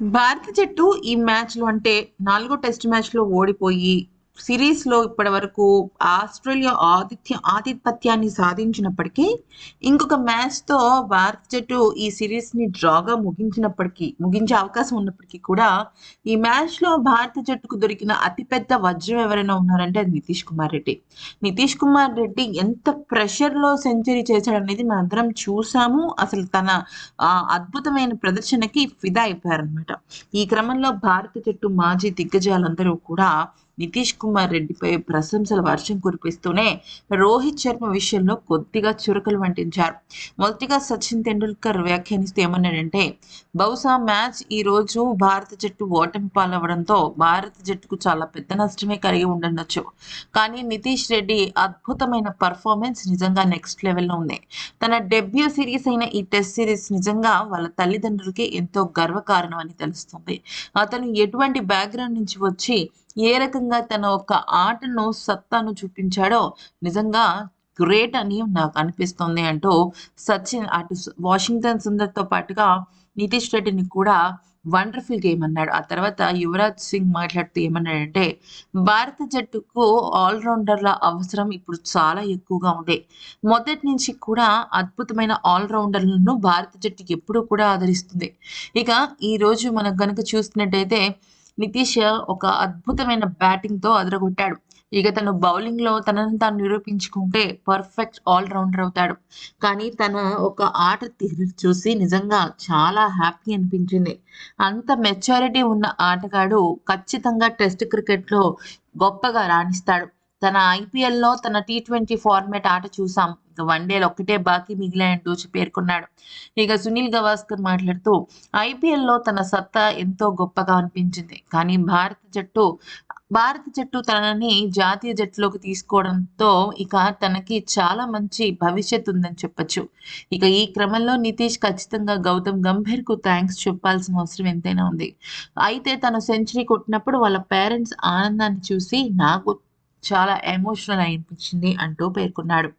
భారత జట్టు ఈ మ్యాచ్‌లో అంటే నాలుగో టెస్ట్ మ్యాచ్‌లో ఓడిపోయి సిరీస్‌లో ఇప్పటివరకు ఆస్ట్రేలియా ఆతిథ్య ఆధిపత్యాన్ని సాధించినప్పటికీ, ఇంకొక మ్యాచ్‌తో భారత జట్టు ఈ సిరీస్‌ని డ్రాగా ముగించినప్పటికీ ముగించే అవకాశం ఉన్నప్పటికీ కూడా, ఈ మ్యాచ్‌లో భారత జట్టుకు దొరికిన అతిపెద్ద వజ్రం ఎవరైనా ఉన్నారంటే అది నితీష్ కుమార్ రెడ్డి. నితీష్ కుమార్ రెడ్డి ఎంత ప్రెషర్‌లో సెంచరీ చేశాడనేది మనందరం చూసాము. అసలు తన అద్భుతమైన ప్రదర్శనకి ఫిదా అయిపోయారనమాట. ఈ క్రమంలో భారత జట్టు మాజీ దిగ్గజాలందరూ కూడా నితీష్ కుమార్ రెడ్డిపై ప్రశంసల వర్షం కురిపిస్తూనే, రోహిత్ శర్మ విషయంలో కొద్దిగా చురకలు వంటించారు మొదటిగా సచిన్ తెండూల్కర్ వ్యాఖ్యానిస్తూ ఏమన్నాడంటే, బహుశా మ్యాచ్ ఈ రోజు భారత జట్టు ఓటమి పాలవడంతో భారత జట్టుకు చాలా పెద్ద నష్టమే కలిగి ఉండొచ్చు కానీ నితీష్ రెడ్డి అద్భుతమైన పెర్ఫార్మెన్స్ నిజంగా నెక్స్ట్ లెవెల్‌లో ఉంది. తన డెబ్యూ సిరీస్ అయిన ఈ టెస్ట్ సిరీస్ నిజంగా వాళ్ళ తల్లిదండ్రులకే ఎంతో గర్వకారణం అని తెలుస్తుంది. అతను ఎటువంటి బ్యాక్‌గ్రౌండ్ నుంచి వచ్చి, ఏ రకంగా తన ఒక ఆటను, సత్తాను చూపించాడో నిజంగా గ్రేట్ అని నాకు అనిపిస్తుంది అంటూ సచిన్ అటు వాషింగ్టన్ సుందర్‌తో పాటుగా నితీష్ రెడ్డిని కూడా వండర్‌ఫుల్ గేమ్ అన్నాడు. ఆ తర్వాత యువరాజ్ సింగ్ మాట్లాడుతూ ఏమన్నాడంటే, భారత జట్టుకు ఆల్రౌండర్ల అవసరం ఇప్పుడు చాలా ఎక్కువగా ఉంది. మొదటి నుంచి కూడా అద్భుతమైన ఆల్రౌండర్లను భారత జట్టు ఎప్పుడూ కూడా ఆదరిస్తుంది. ఇక ఈరోజు మనం కనుక చూస్తున్నట్టయితే నితీష్ ఒక అద్భుతమైన బ్యాటింగ్‌తో అదరగొట్టాడు. ఇక తను బౌలింగ్‌లో తనను తాను నిరూపించుకుంటే పర్ఫెక్ట్ ఆల్ రౌండర్ అవుతాడు. కానీ తన ఒక ఆట తీరు చూసి నిజంగా చాలా హ్యాపీ అనిపించింది. అంత మెచ్యూరిటీ ఉన్న ఆటగాడు ఖచ్చితంగా టెస్ట్ క్రికెట్‌లో గొప్పగా రాణిస్తాడు. తన ఐపీఎల్‌లో తన టీ20 ఫార్మాట్ ఆట చూసాం. వన్ వన్‌డేలు ఒక్కటే బాకీ మిగిలాయంటూ చ్ పేర్కొన్నాడు. ఇక సునీల్ గవాస్కర్ మాట్లాడుతూ, ఐపీఎల్‌లో తన సత్తా ఎంతో గొప్పగా అనిపించింది. కానీ భారత జట్టు భారత జట్టు తనని జాతీయ జట్టులోకి తీసుకోవడంతో ఇక తనకి చాలా మంచి భవిష్యత్తు ఉందని చెప్పొచ్చు. ఇక ఈ క్రమంలో నితీష్ ఖచ్చితంగా గౌతమ్ గంభీర్‌కు థ్యాంక్స్ చెప్పాల్సిన అవసరం ఎంతైనా ఉంది. అయితే తను సెంచరీ కొట్టినప్పుడు వాళ్ళ పేరెంట్స్ ఆనందాన్ని చూసి నాకు చాలా ఎమోషనల్ అనిపించింది అంటూ పేర్కొన్నాడు.